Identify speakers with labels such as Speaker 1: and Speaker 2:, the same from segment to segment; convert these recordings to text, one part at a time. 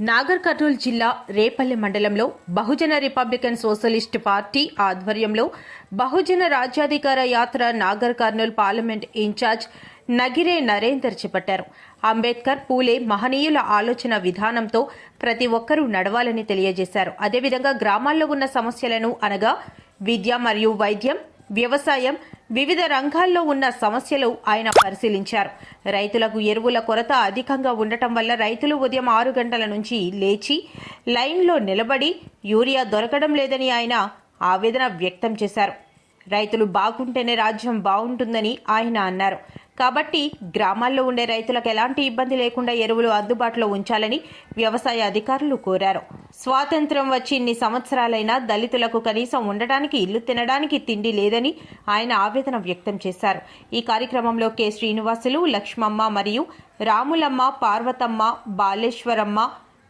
Speaker 1: నాగర్ కర్నూలు జిల్లా రేపల్లె మండలంలో బహుజన Republican socialist party ఆధ్వర్యంలో బహుజన రాజ్యాధికార యాత్ర Nagar Kurnool parliament in charge Nagire Narender చేపట్టారు. అంబేద్కర్ పూలే మహనీయుల ఆలోచన విధానంతో ప్రతి ఒక్కరూ నడవాలని తెలియజేశారు. అదేవిధంగా గ్రామాల్లో ఉన్న సమస్యలను అనగా విద్య మరియు వైద్యం వ్యవసాయం వివిధ రంగాల్లో ఉన్న సమస్యలు ఆయన పరిశీలించారు. రైతులకు ఎరువుల కొరత అధికంగా ఉండటం వల్ల రైతులు ఉదయం ఆరు గంటల నుంచి లేచి లైన్లో నిలబడి యూరియా దొరకడం లేదని ఆయన ఆవేదన వ్యక్తం చేశారు. రైతులు బాగుంటేనే రాజ్యం బాగుంటుందని ఆయన అన్నారు. కాబట్టి గ్రామాల్లో ఉండే రైతులకు ఎలాంటి ఇబ్బంది లేకుండా ఎరువులు అందుబాటులో ఉంచాలని వ్యవసాయ అధికారులు కోరారు. స్వాతంత్ర్యం వచ్చి ఇన్ని సంవత్సరాలైనా దళితులకు కనీసం ఉండడానికి ఇల్లు తినడానికి తిండి లేదని ఆయన ఆవేదన వ్యక్తం చేశారు. ఈ కార్యక్రమంలో కె. శ్రీనివాసులు లక్ష్మమ్మ మరియు రాములమ్మ పార్వతమ్మ బాలేశ్వరమ్మ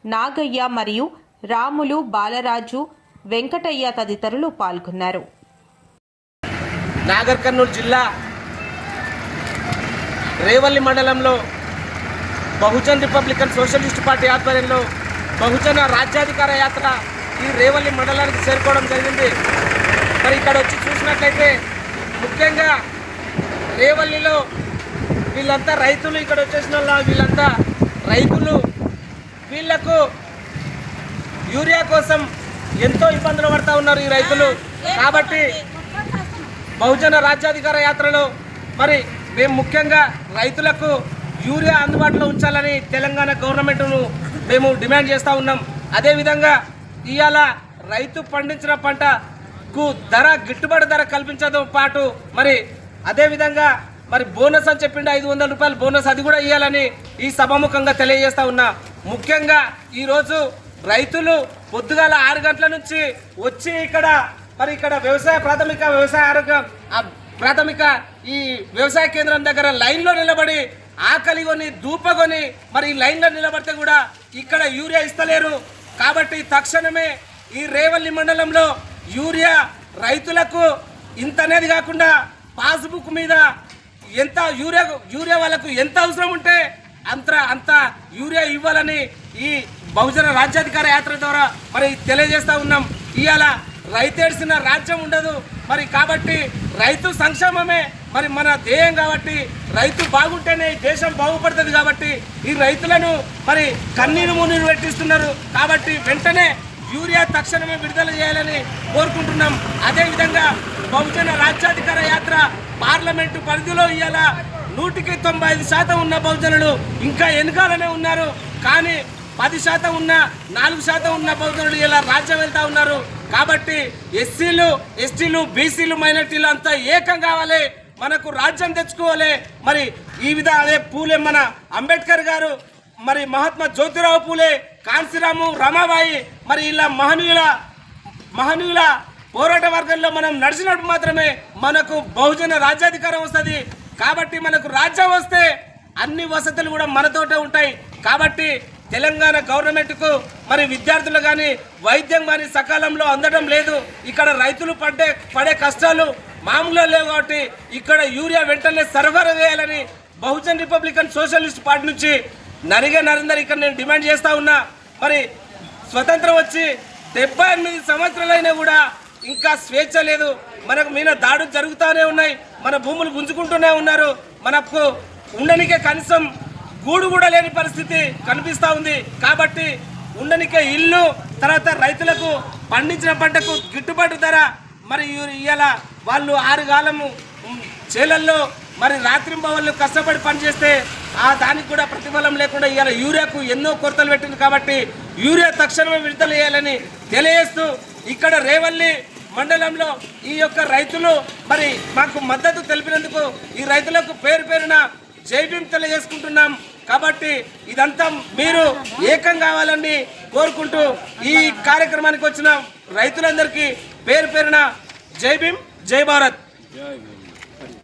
Speaker 1: నాగయ్య మరియు రాములు బాలరాజు వెంకటయ్య తదితరులు పాల్గొన్నారు.
Speaker 2: నాగర్ కర్నూలు జిల్లా రేవల్లి మండలంలో బహుజన్ రిపబ్లికన్ సోషలిస్ట్ పార్టీ ఆధ్వర్యంలో బహుజన రాజ్యాధికార యాత్ర ఈ రేవల్లి మండలానికి చేరుకోవడం జరిగింది. మరి ఇక్కడ వచ్చి చూసినట్లయితే ముఖ్యంగా రేవల్లిలో వీళ్ళంతా రైతులు ఇక్కడ వచ్చేసిన వాళ్ళ వీళ్ళంతా రైతులు. వీళ్ళకు యూరియా కోసం ఎంతో ఇబ్బందులు పడతా ఉన్నారు ఈ రైతులు. కాబట్టి బహుజన రాజ్యాధికార యాత్రలో మరి మేము ముఖ్యంగా రైతులకు యూరియా అందుబాటులో ఉంచాలని తెలంగాణ గవర్నమెంట్ను మేము డిమాండ్ చేస్తూ ఉన్నాం. అదేవిధంగా ఇవాళ రైతు పండించిన పంటకు ధర గిట్టుబాటు ధర కల్పించడంతో పాటు మరి అదేవిధంగా మరి బోనస్ అని చెప్పిండు ఐదు వందల రూపాయలు బోనస్ అది కూడా ఇవ్వాలని ఈ సభాముఖంగా తెలియజేస్తూ ఉన్నా. ముఖ్యంగా ఈరోజు రైతులు పొద్దుగాల ఆరు గంటల నుంచి వచ్చి ఇక్కడ మరి ఇక్కడ వ్యవసాయ ప్రాథమిక వ్యవసాయ ఆరోగ్యం ప్రాథమిక ఈ వ్యవసాయ కేంద్రం దగ్గర లైన్లో నిలబడి ఆకలి కొని దూపగొని మరి ఈ లైన్లో నిలబడితే కూడా ఇక్కడ యూరియా ఇస్తలేరు. కాబట్టి తక్షణమే ఈ రేవల్లి మండలంలో యూరియా రైతులకు ఇంత అనేది కాకుండా పాస్బుక్ మీద ఎంత యూరియా యూరియా వాళ్ళకు ఎంత అవసరం ఉంటే అంత అంత యూరియా ఇవ్వాలని ఈ బహుజన రాజ్యాధికార యాత్ర ద్వారా మరి తెలియజేస్తూ ఉన్నాం. ఇవాళ రైతేడ్సిన రాజ్యం ఉండదు. మరి కాబట్టి రైతు సంక్షేమమే. మరి మన ధ్యేయం కాబట్టి రైతు బాగుంటేనే ఈ దేశం బాగుపడుతుంది కాబట్టి ఈ రైతులను మరి కన్నీరు మున్నీరు పెట్టిస్తున్నారు. కాబట్టి వెంటనే యూరియా తక్షణమే విడుదల చేయాలని కోరుకుంటున్నాం. అదేవిధంగా బహుజన రాజ్యాధికార యాత్ర పార్లమెంటు పరిధిలో ఇవాళ నూటికి తొంభై ఐదు శాతం ఉన్న బహుజనులు ఇంకా వెనుకాలనే ఉన్నారు. కానీ పది శాతం ఉన్న నాలుగు శాతం ఉన్న బహుజనులు ఇలా రాజ్యం వెళ్తా ఉన్నారు. కాబట్టి ఎస్సీలు ఎస్టీలు బీసీలు మైనార్టీలు అంతా ఏకం కావాలి. మనకు రాజ్యం తెచ్చుకోవాలి. మరి ఈ విధ అదే పూలే మన అంబేద్కర్ గారు మరి మహాత్మా జ్యోతిరావు పూలే కాంశీరాము రమాబాయి మరి ఇలా మహనీయుల మహనీయుల పోరాట వర్గంలో మనం నడిచినప్పుడు మాత్రమే మనకు బహుజన రాజ్యాధికారం వస్తుంది. కాబట్టి మనకు రాజ్యం వస్తే అన్ని వసతులు కూడా మనతోటే ఉంటాయి. కాబట్టి తెలంగాణ గవర్నమెంట్కు మరి విద్యార్థులు కానీ వైద్యం కానీ సకాలంలో అందడం లేదు. ఇక్కడ రైతులు పడ్డే పడే కష్టాలు మామూలుగా లేవు కాబట్టి ఇక్కడ యూరియా వెంటనే సరఫరా చేయాలని బహుజన్ రిపబ్లికన్ సోషలిస్ట్ పార్టీ నుంచి నరిగే నరేందర్ ఇక్కడ నేను డిమాండ్ చేస్తూ ఉన్నా. మరి స్వతంత్రం వచ్చి డెబ్బై ఎనిమిది సంవత్సరాలైనా కూడా ఇంకా స్వేచ్ఛ లేదు. మనకు మీద దాడులు జరుగుతూనే ఉన్నాయి. మన భూములు గుంజుకుంటూనే ఉన్నారు. మనకు ఉండనికే కనీసం గూడు కూడా లేని పరిస్థితి కనిపిస్తూ ఉంది. కాబట్టి ఉండనికే ఇల్లు తర్వాత రైతులకు పండించిన పంటకు గిట్టుబాటు ధర. మరి ఇవాళ వాళ్ళు ఆరు కాలము చేలల్లో మరి రాత్రింబవళ్ళు కష్టపడి పనిచేస్తే ఆ దానికి కూడా ప్రతిఫలం లేకుండా ఇవాళ యూరియాకు ఎన్నో కొరతలు పెట్టింది కాబట్టి యూరియా తక్షణమే విడుదల చేయాలని తెలియజేస్తూ ఇక్కడ రేవల్లి మండలంలో ఈ యొక్క రైతులు మరి మాకు మద్దతు తెలిపినందుకు ఈ రైతులకు పేరు పేరున జైభీం తెలియజేసుకుంటున్నాం. కాబట్టి ఇదంతా మీరు ఏకం కావాలని కోరుకుంటూ ఈ కార్యక్రమానికి వచ్చిన రైతులందరికీ పేరు పేరున జై భీమ్ జై భారత్.